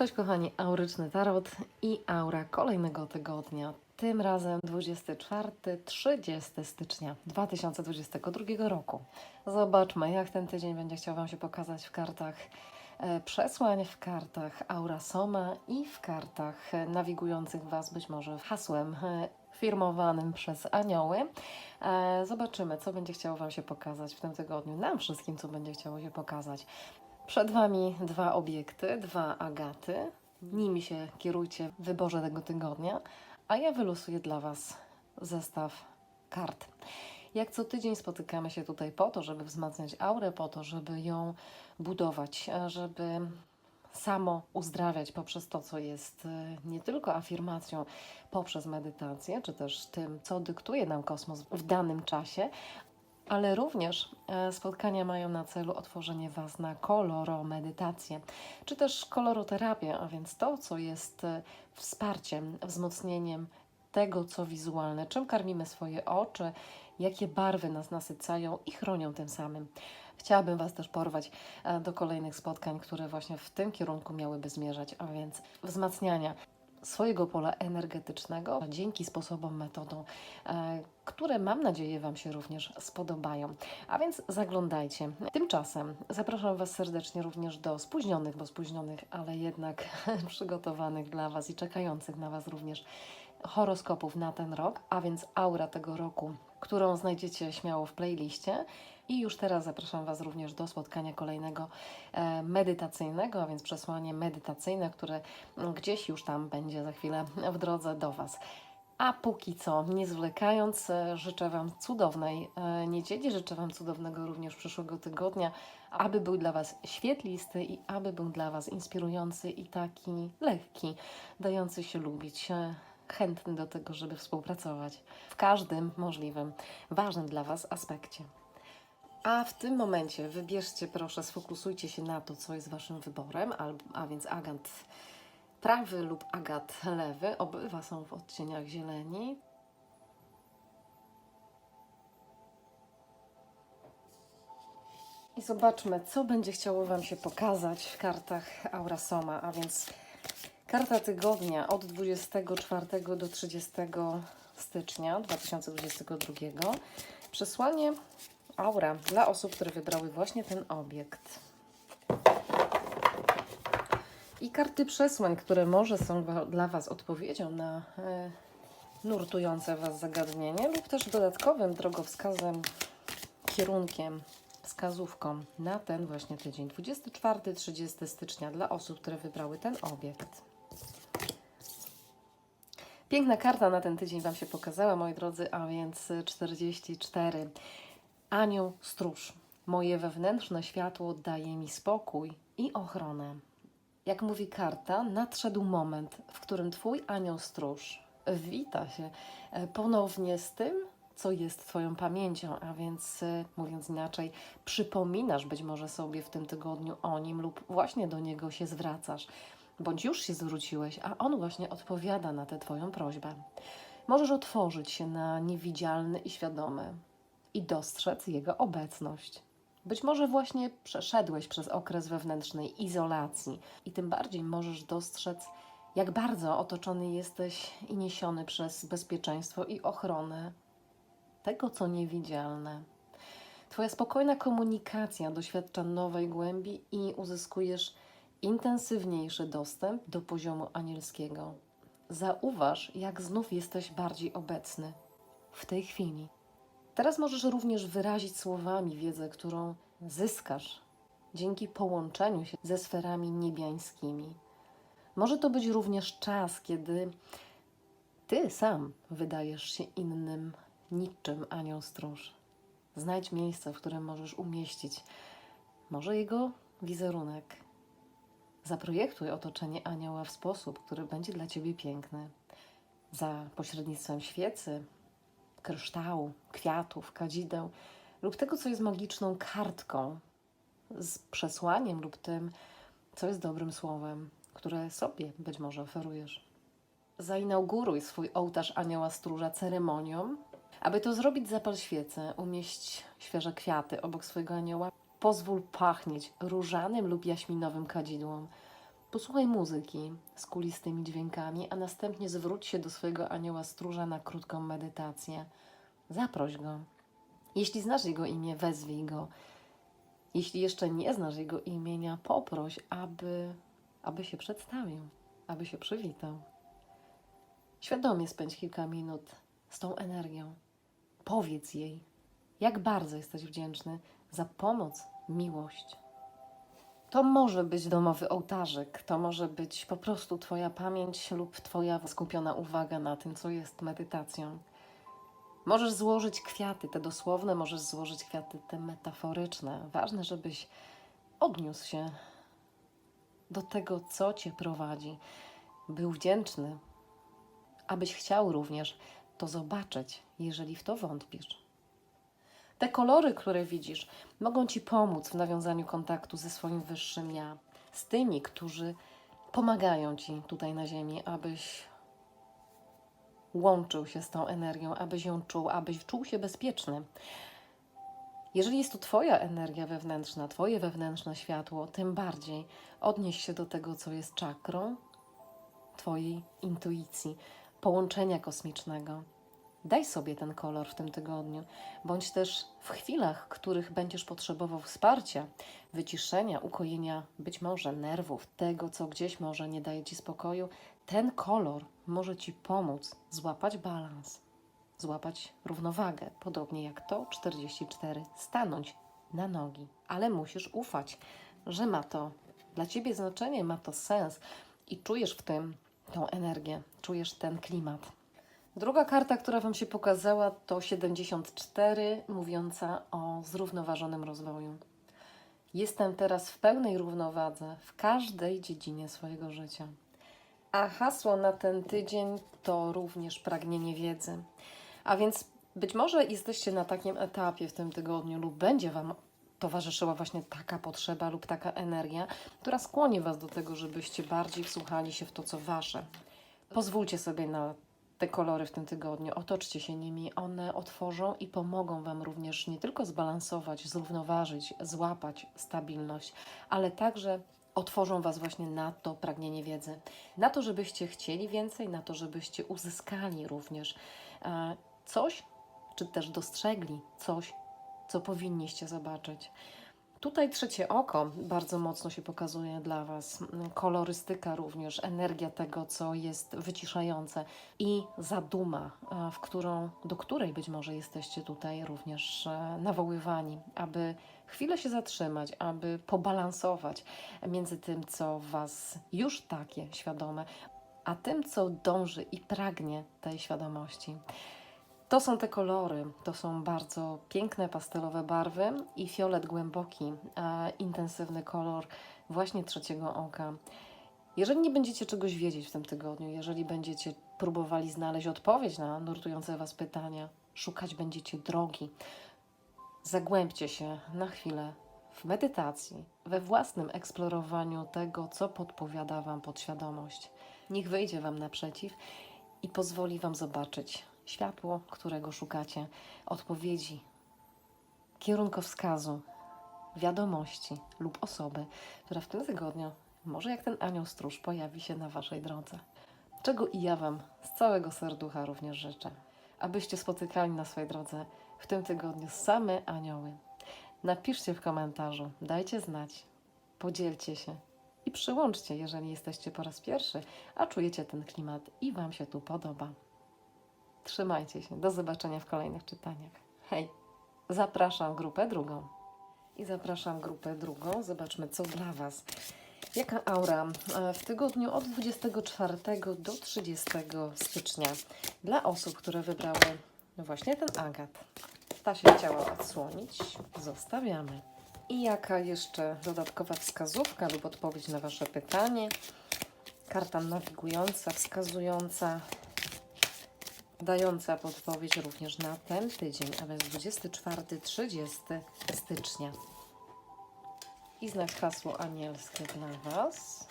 Cześć kochani, auryczny tarot i aura kolejnego tygodnia. Tym razem 24-30 stycznia 2022 roku. Zobaczmy, jak ten tydzień będzie chciał Wam się pokazać w kartach e, przesłań, w kartach aura soma i w kartach nawigujących Was być może hasłem e, firmowanym przez anioły. E, Zobaczymy, co będzie chciało Wam się pokazać w tym tygodniu. Nam wszystkim, co będzie chciało się pokazać. Przed Wami dwa obiekty, dwa agaty. Nimi się kierujcie w wyborze tego tygodnia, a ja wylosuję dla Was zestaw kart. Jak co tydzień spotykamy się tutaj po to, żeby wzmacniać aurę, po to, żeby ją budować, e, żeby samo uzdrawiać poprzez to, co jest e, nie tylko afirmacją, poprzez medytację, czy też tym, co dyktuje nam kosmos w danym czasie, ale również e, spotkania mają na celu otworzenie Was na koloromedytację, czy też koloroterapię, a więc to, co jest e, wsparciem, wzmocnieniem tego, co wizualne, czym karmimy swoje oczy, jakie barwy nas nasycają i chronią tym samym. Chciałabym Was też porwać e, do kolejnych spotkań, które właśnie w tym kierunku miałyby zmierzać, a więc wzmacniania swojego pola energetycznego dzięki sposobom, metodom, e, które mam nadzieję Wam się również spodobają. A więc zaglądajcie. Tymczasem zapraszam Was serdecznie również do spóźnionych, bo spóźnionych, ale jednak przygotowanych dla Was i czekających na Was również horoskopów na ten rok, a więc aura tego roku, którą znajdziecie śmiało w playliście. I już teraz zapraszam Was również do spotkania kolejnego e, medytacyjnego, a więc przesłanie medytacyjne, które gdzieś już tam będzie za chwilę w drodze do Was. A póki co, nie zwlekając, e, życzę Wam cudownej e, niedzieli, życzę Wam cudownego również przyszłego tygodnia, aby był dla Was świetlisty i aby był dla Was inspirujący i taki lekki, dający się lubić, chętny do tego, żeby współpracować w każdym możliwym, ważnym dla Was aspekcie. A w tym momencie wybierzcie, proszę, sfokusujcie się na to, co jest Waszym wyborem, a więc agant prawy lub agat lewy. Obydwa są w odcieniach zieleni. I zobaczmy, co będzie chciało Wam się pokazać w kartach Aura Soma, a więc karta tygodnia od 24 do 30 stycznia 2022. Przesłanie aura dla osób, które wybrały właśnie ten obiekt. I karty przesłań, które może są dla Was odpowiedzią na e, nurtujące Was zagadnienie, lub też dodatkowym drogowskazem, kierunkiem, wskazówką na ten właśnie tydzień, 24-30 stycznia, dla osób, które wybrały ten obiekt. Piękna karta na ten tydzień Wam się pokazała, moi drodzy, a więc 44. Anioł stróż. Moje wewnętrzne światło daje mi spokój i ochronę. Jak mówi karta, nadszedł moment, w którym Twój anioł stróż wita się e, ponownie z tym, co jest Twoją pamięcią, a więc e, mówiąc inaczej, przypominasz być może sobie w tym tygodniu o nim lub właśnie do niego się zwracasz, bądź już się zwróciłeś, a on właśnie odpowiada na tę Twoją prośbę. Możesz otworzyć się na niewidzialny i świadomy i dostrzec jego obecność. Być może właśnie przeszedłeś przez okres wewnętrznej izolacji i tym bardziej możesz dostrzec, jak bardzo otoczony jesteś i niesiony przez bezpieczeństwo i ochronę tego, co niewidzialne. Twoja spokojna komunikacja doświadcza nowej głębi i uzyskujesz intensywniejszy dostęp do poziomu anielskiego. Zauważ, jak znów jesteś bardziej obecny w tej chwili. Teraz możesz również wyrazić słowami wiedzę, którą zyskasz dzięki połączeniu się ze sferami niebiańskimi. Może to być również czas, kiedy ty sam wydajesz się innym, niczym anioł stróż. Znajdź miejsce, w którym możesz umieścić może jego wizerunek. Zaprojektuj otoczenie anioła w sposób, który będzie dla ciebie piękny. Za pośrednictwem świecy, kryształu, kwiatów, kadzideł lub tego, co jest magiczną kartką z przesłaniem lub tym, co jest dobrym słowem, które sobie być może oferujesz. Zainauguruj swój ołtarz anioła stróża ceremonią. Aby to zrobić, zapal świecę, umieść świeże kwiaty obok swojego anioła. Pozwól pachnieć różanym lub jaśminowym kadzidłom. Posłuchaj muzyki z kulistymi dźwiękami, a następnie zwróć się do swojego anioła stróża na krótką medytację. Zaproś go. Jeśli znasz jego imię, wezwij go. Jeśli jeszcze nie znasz jego imienia, poproś, aby, aby się przedstawił, aby się przywitał. Świadomie spędź kilka minut z tą energią. Powiedz jej, jak bardzo jesteś wdzięczny za pomoc, miłość. To może być domowy ołtarzyk, to może być po prostu Twoja pamięć lub Twoja skupiona uwaga na tym, co jest medytacją. Możesz złożyć kwiaty, te dosłowne, możesz złożyć kwiaty te metaforyczne. Ważne, żebyś odniósł się do tego, co Cię prowadzi. Był wdzięczny, abyś chciał również to zobaczyć, jeżeli w to wątpisz. Te kolory, które widzisz, mogą Ci pomóc w nawiązaniu kontaktu ze swoim wyższym ja, z tymi, którzy pomagają Ci tutaj na Ziemi, abyś łączył się z tą energią, abyś ją czuł, abyś czuł się bezpieczny. Jeżeli jest to Twoja energia wewnętrzna, Twoje wewnętrzne światło, tym bardziej odnieś się do tego, co jest czakrą Twojej intuicji, połączenia kosmicznego. Daj sobie ten kolor w tym tygodniu, bądź też w chwilach, których będziesz potrzebował wsparcia, wyciszenia, ukojenia być może nerwów, tego, co gdzieś może nie daje ci spokoju. Ten kolor może ci pomóc złapać balans, złapać równowagę, podobnie jak to 44, stanąć na nogi. Ale musisz ufać, że ma to dla ciebie znaczenie, ma to sens i czujesz w tym tą energię, czujesz ten klimat. Druga karta, która Wam się pokazała, to 74, mówiąca o zrównoważonym rozwoju. Jestem teraz w pełnej równowadze w każdej dziedzinie swojego życia. A hasło na ten tydzień to również pragnienie wiedzy. A więc być może jesteście na takim etapie w tym tygodniu, lub będzie Wam towarzyszyła właśnie taka potrzeba lub taka energia, która skłoni Was do tego, żebyście bardziej wsłuchali się w to, co Wasze. Pozwólcie sobie na te kolory w tym tygodniu. Otoczcie się nimi, one otworzą i pomogą Wam również nie tylko zbalansować, zrównoważyć, złapać stabilność, ale także otworzą Was właśnie na to pragnienie wiedzy, na to, żebyście chcieli więcej, na to, żebyście uzyskali również e, coś, czy też dostrzegli coś, co powinniście zobaczyć. Tutaj trzecie oko bardzo mocno się pokazuje dla Was. Kolorystyka również, energia tego, co jest wyciszające i zaduma, e, w którą, do której być może jesteście tutaj również e, nawoływani, aby chwilę się zatrzymać, aby pobalansować między tym, co Was już takie świadome, a tym, co dąży i pragnie tej świadomości. To są te kolory, to są bardzo piękne pastelowe barwy i fiolet głęboki, a intensywny kolor właśnie trzeciego oka. Jeżeli nie będziecie czegoś wiedzieć w tym tygodniu, jeżeli będziecie próbowali znaleźć odpowiedź na nurtujące Was pytania, szukać będziecie drogi, zagłębcie się na chwilę w medytacji, we własnym eksplorowaniu tego, co podpowiada Wam podświadomość. Niech wyjdzie Wam naprzeciw i pozwoli Wam zobaczyć światło, którego szukacie, odpowiedzi, kierunkowskazu, wiadomości lub osoby, która w tym tygodniu, może jak ten anioł stróż, pojawi się na Waszej drodze. Czego i ja Wam z całego serducha również życzę, abyście spotykali na swojej drodze w tym tygodniu same anioły. Napiszcie w komentarzu, dajcie znać, podzielcie się i przyłączcie, jeżeli jesteście po raz pierwszy, a czujecie ten klimat i Wam się tu podoba. Trzymajcie się. Do zobaczenia w kolejnych czytaniach. Hej! Zapraszam grupę drugą. I zapraszam grupę drugą. Zobaczmy, co dla Was. Jaka aura e, w tygodniu od 24 do 30 stycznia dla osób, które wybrały właśnie ten agat. Ta się chciała odsłonić. Zostawiamy. I jaka jeszcze dodatkowa wskazówka lub odpowiedź na Wasze pytanie? Karta nawigująca, wskazująca dająca podpowiedź również na ten tydzień, a więc 24-30 stycznia. I znak hasło anielskie dla Was.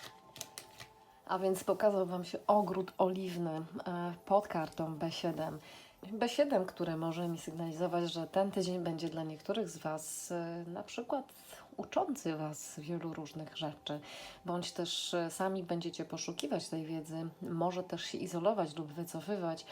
A więc pokazał Wam się ogród oliwny e, pod kartą B7. B7, które może mi sygnalizować, że ten tydzień będzie dla niektórych z Was e, na przykład uczący Was wielu różnych rzeczy, bądź też e, sami będziecie poszukiwać tej wiedzy, może też się izolować lub wycofywać,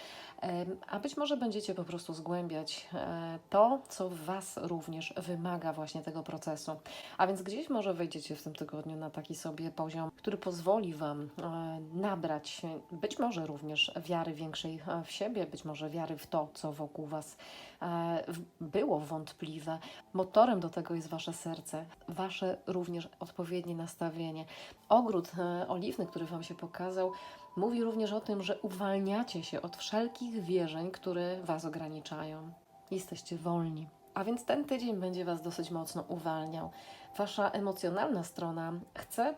a być może będziecie po prostu zgłębiać e, to, co Was również wymaga właśnie tego procesu. A więc gdzieś może wejdziecie w tym tygodniu na taki sobie poziom, który pozwoli Wam e, nabrać być może również wiary większej w siebie, być może wiary w to, co wokół Was było wątpliwe. Motorem do tego jest Wasze serce, Wasze również odpowiednie nastawienie. Ogród e, oliwny, który Wam się pokazał, mówi również o tym, że uwalniacie się od wszelkich wierzeń, które Was ograniczają. Jesteście wolni. A więc ten tydzień będzie Was dosyć mocno uwalniał. Wasza emocjonalna strona chce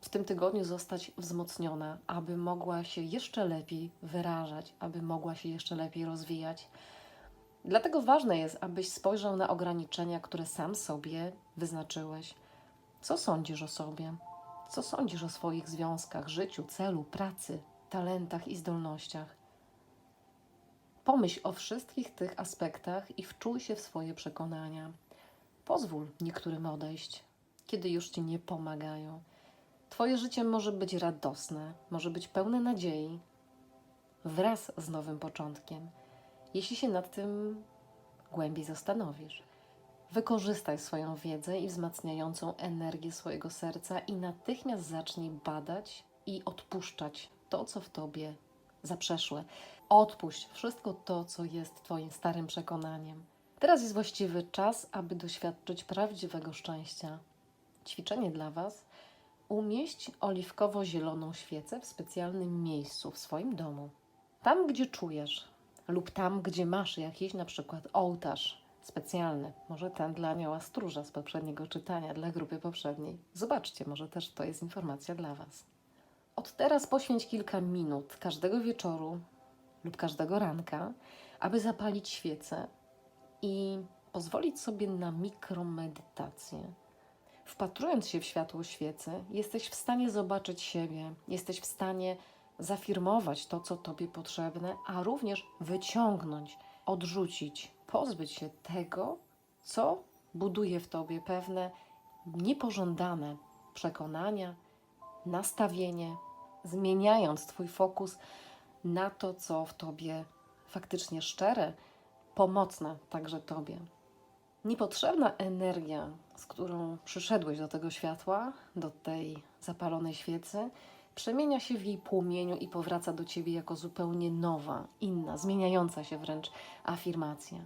w tym tygodniu zostać wzmocniona, aby mogła się jeszcze lepiej wyrażać, aby mogła się jeszcze lepiej rozwijać. Dlatego ważne jest, abyś spojrzał na ograniczenia, które sam sobie wyznaczyłeś. Co sądzisz o sobie? Co sądzisz o swoich związkach, życiu, celu, pracy, talentach i zdolnościach? Pomyśl o wszystkich tych aspektach i wczuj się w swoje przekonania. Pozwól niektórym odejść, kiedy już ci nie pomagają. Twoje życie może być radosne, może być pełne nadziei, wraz z nowym początkiem, jeśli się nad tym głębiej zastanowisz. Wykorzystaj swoją wiedzę i wzmacniającą energię swojego serca i natychmiast zacznij badać i odpuszczać to, co w tobie zaprzeszłe. Odpuść wszystko to, co jest Twoim starym przekonaniem. Teraz jest właściwy czas, aby doświadczyć prawdziwego szczęścia. Ćwiczenie dla Was. Umieść oliwkowo-zieloną świecę w specjalnym miejscu w swoim domu. Tam, gdzie czujesz, lub tam, gdzie masz jakiś na przykład ołtarz specjalny, może ten dla anioła stróża z poprzedniego czytania, dla grupy poprzedniej. Zobaczcie, może też to jest informacja dla Was. Od teraz poświęć kilka minut każdego wieczoru lub każdego ranka, aby zapalić świecę i pozwolić sobie na mikromedytację. Wpatrując się w światło świecy, jesteś w stanie zobaczyć siebie, jesteś w stanie zafirmować to, co Tobie potrzebne, a również wyciągnąć, odrzucić, pozbyć się tego, co buduje w Tobie pewne niepożądane przekonania, nastawienie, zmieniając Twój fokus na to, co w Tobie faktycznie szczere, pomocne także Tobie. Niepotrzebna energia, z którą przyszedłeś do tego światła, do tej zapalonej świecy, przemienia się w jej płomieniu i powraca do ciebie jako zupełnie nowa, inna, zmieniająca się wręcz afirmacja.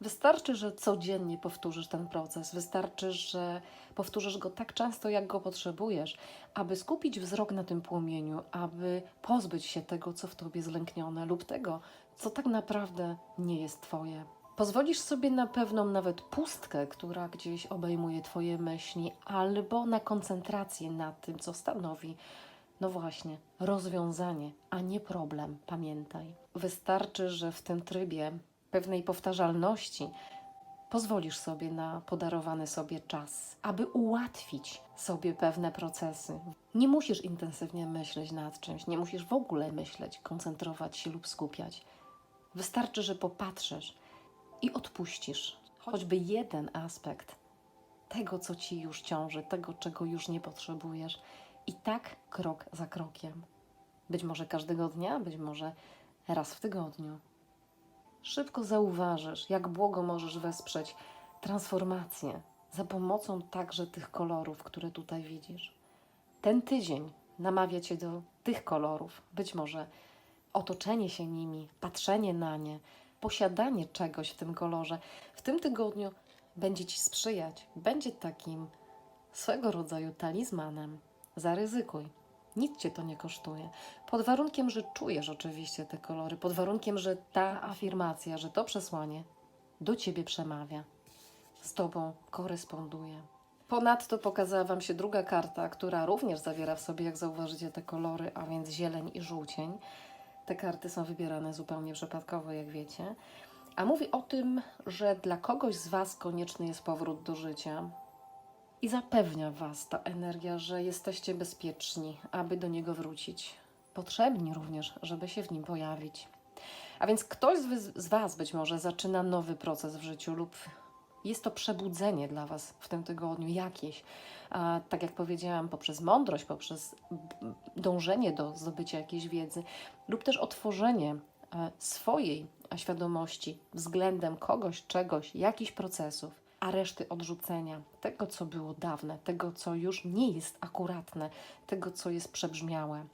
Wystarczy, że codziennie powtórzysz ten proces, wystarczy, że powtórzysz go tak często, jak go potrzebujesz, aby skupić wzrok na tym płomieniu, aby pozbyć się tego, co w tobie zlęknione, lub tego, co tak naprawdę nie jest twoje. Pozwolisz sobie na pewną nawet pustkę, która gdzieś obejmuje Twoje myśli, albo na koncentrację na tym, co stanowi, no właśnie, rozwiązanie, a nie problem, pamiętaj. Wystarczy, że w tym trybie pewnej powtarzalności pozwolisz sobie na podarowany sobie czas, aby ułatwić sobie pewne procesy. Nie musisz intensywnie myśleć nad czymś, nie musisz w ogóle myśleć, koncentrować się lub skupiać. Wystarczy, że popatrzysz i odpuścisz choćby jeden aspekt tego, co ci już ciąży, tego, czego już nie potrzebujesz. I tak krok za krokiem. Być może każdego dnia, być może raz w tygodniu. Szybko zauważysz, jak błogo możesz wesprzeć transformację za pomocą także tych kolorów, które tutaj widzisz. Ten tydzień namawia cię do tych kolorów, być może otoczenie się nimi, patrzenie na nie, posiadanie czegoś w tym kolorze w tym tygodniu będzie Ci sprzyjać. Będzie takim swego rodzaju talizmanem. Zaryzykuj. Nic Cię to nie kosztuje. Pod warunkiem, że czujesz oczywiście te kolory, pod warunkiem, że ta afirmacja, że to przesłanie do Ciebie przemawia, z Tobą koresponduje. Ponadto pokazała Wam się druga karta, która również zawiera w sobie, jak zauważycie, te kolory, a więc zieleń i żółcień. Te karty są wybierane zupełnie przypadkowo, jak wiecie. A mówi o tym, że dla kogoś z Was konieczny jest powrót do życia. I zapewnia Was ta energia, że jesteście bezpieczni, aby do niego wrócić. Potrzebni również, żeby się w nim pojawić. A więc ktoś z, Was być może zaczyna nowy proces w życiu lub Jest to przebudzenie dla Was w tym tygodniu jakieś. A, tak jak powiedziałam, poprzez mądrość, poprzez dążenie do zdobycia jakiejś wiedzy, lub też otworzenie e, swojej świadomości względem kogoś, czegoś, jakichś procesów, a reszty odrzucenia tego, co było dawne, tego, co już nie jest akuratne, tego, co jest przebrzmiałe.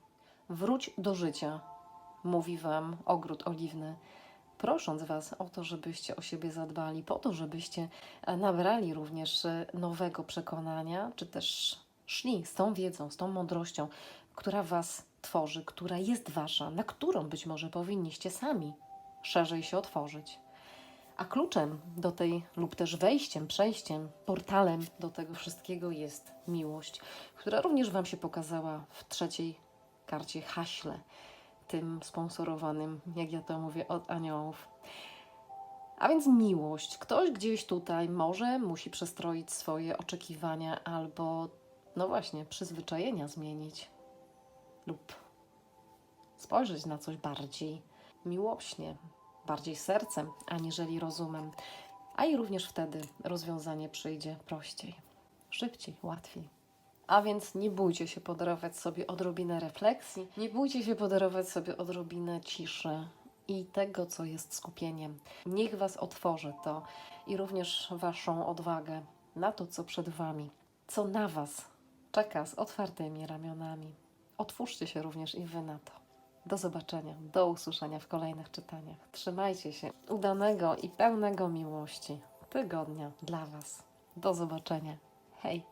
Wróć do życia, mówi Wam ogród oliwny, prosząc Was o to, żebyście o siebie zadbali, po to, żebyście e, nabrali również e, nowego przekonania, czy też szli z tą wiedzą, z tą mądrością, która Was tworzy, która jest Wasza, na którą być może powinniście sami szerzej się otworzyć. A kluczem do tej, lub też wejściem, przejściem, portalem do tego wszystkiego jest miłość, która również Wam się pokazała w trzeciej karcie haśle, tym sponsorowanym, jak ja to mówię, od aniołów. A więc miłość. Ktoś gdzieś tutaj może musi przestroić swoje oczekiwania albo, no właśnie, przyzwyczajenia zmienić lub spojrzeć na coś bardziej miłośnie, bardziej sercem, aniżeli rozumem. A i również wtedy rozwiązanie przyjdzie prościej, szybciej, łatwiej. A więc nie bójcie się podarować sobie odrobinę refleksji, nie bójcie się podarować sobie odrobinę ciszy i tego, co jest skupieniem. Niech Was otworzy to i również Waszą odwagę na to, co przed Wami, co na Was czeka z otwartymi ramionami. Otwórzcie się również i Wy na to. Do zobaczenia, do usłyszenia w kolejnych czytaniach. Trzymajcie się udanego i pełnego miłości tygodnia dla Was. Do zobaczenia. Hej!